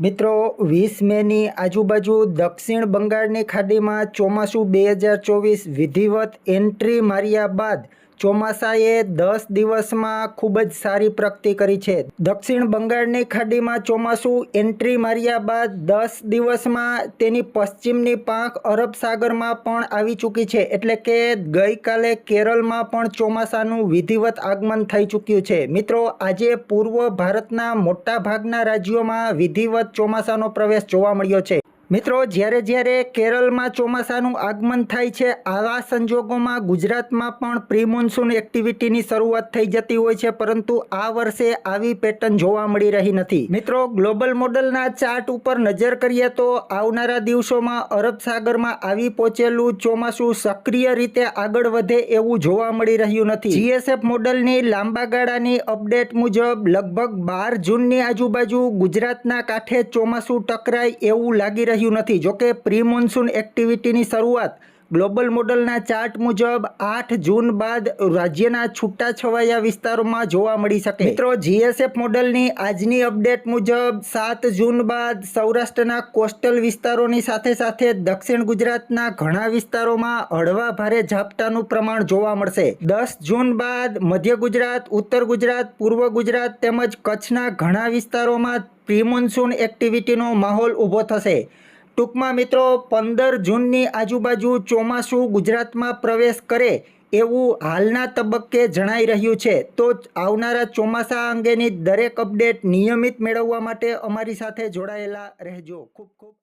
મિત્રો, વીસ મેની આજુબાજુ દક્ષિણ બંગાળની ખાડીમાં ચોમાસું બે હજાર ચોવીસ વિધિવત એન્ટ્રી માર્યા બાદ ચોમાસાએ દસ દિવસમાં ખૂબ જ સારી પ્રગતિ કરી છે. દક્ષિણ બંગાળની ખાડીમાં ચોમાસું એન્ટ્રી માર્યા બાદ દસ દિવસમાં તેની પશ્ચિમની પાંખ અરબ સાગરમાં પણ આવી ચૂકી છે. એટલે કે ગઈકાલે કેરળમાં પણ ચોમાસાનું વિધિવત આગમન થઈ ચૂક્યું છે. મિત્રો, આજે પૂર્વ ભારતના મોટાભાગના રાજ્યોમાં વિધિવત ચોમાસાનો પ્રવેશ જોવા મળ્યો છે. મિત્રો, જ્યારે જ્યારે કેરળમાં ચોમાસાનું આગમન થાય છે, આવા સંજોગોમાં ગુજરાતમાં પણ પ્રી મોન્સૂન એક્ટિવિટીની શરૂઆત થઈ જતી હોય છે, પરંતુ આ વર્ષે આવી પેટર્ન જોવા મળી રહી નથી. મિત્રો, ગ્લોબલ મોડલના ચાર્ટ ઉપર નજર કરીએ તો આવનારા દિવસોમાં અરબ સાગરમાં આવી પહોંચેલું ચોમાસું સક્રિય રીતે આગળ વધે એવું જોવા મળી રહ્યું નથી. જીએસએફ મોડલની લાંબા ગાળાની અપડેટ મુજબ લગભગ બાર જૂનની આજુબાજુ ગુજરાતના કાંઠે ચોમાસું ટકરાય એવું લાગી રહ્યું નથી. જોકે પ્રી મોન્સૂન એક્ટિવિટીની શરૂઆત ગ્લોબલ મોડલના ચાર્ટ મુજબ આઠ જૂન બાદ રાજ્યના છૂટા છવાયા વિસ્તારોમાં જોવા મળી શકે. મિત્રો, જીએસએફ મોડલની આજની અપડેટ મુજબ સાત જૂન બાદ સૌરાષ્ટ્રના કોસ્ટલ વિસ્તારોની સાથે સાથે દક્ષિણ ગુજરાતના ઘણા વિસ્તારોમાં હળવા ભારે ઝાપટાનું પ્રમાણ જોવા મળશે. દસ જૂન બાદ મધ્ય ગુજરાત, ઉત્તર ગુજરાત, પૂર્વ ગુજરાત તેમજ કચ્છના ઘણા વિસ્તારોમાં પ્રી મોન્સૂન એક્ટિવિટીનો માહોલ ઊભો થશે. ટૂંકમાં મિત્રો, પંદર જૂનની આજુબાજુ ચોમાસું ગુજરાતમાં પ્રવેશ કરે એવું હાલના તબક્કે જણાઈ રહ્યું છે. તો આવનારા ચોમાસા અંગેની દરેક અપડેટ નિયમિત મેળવવા માટે અમારી સાથે જોડાયેલા રહેજો. ખૂબ ખૂબ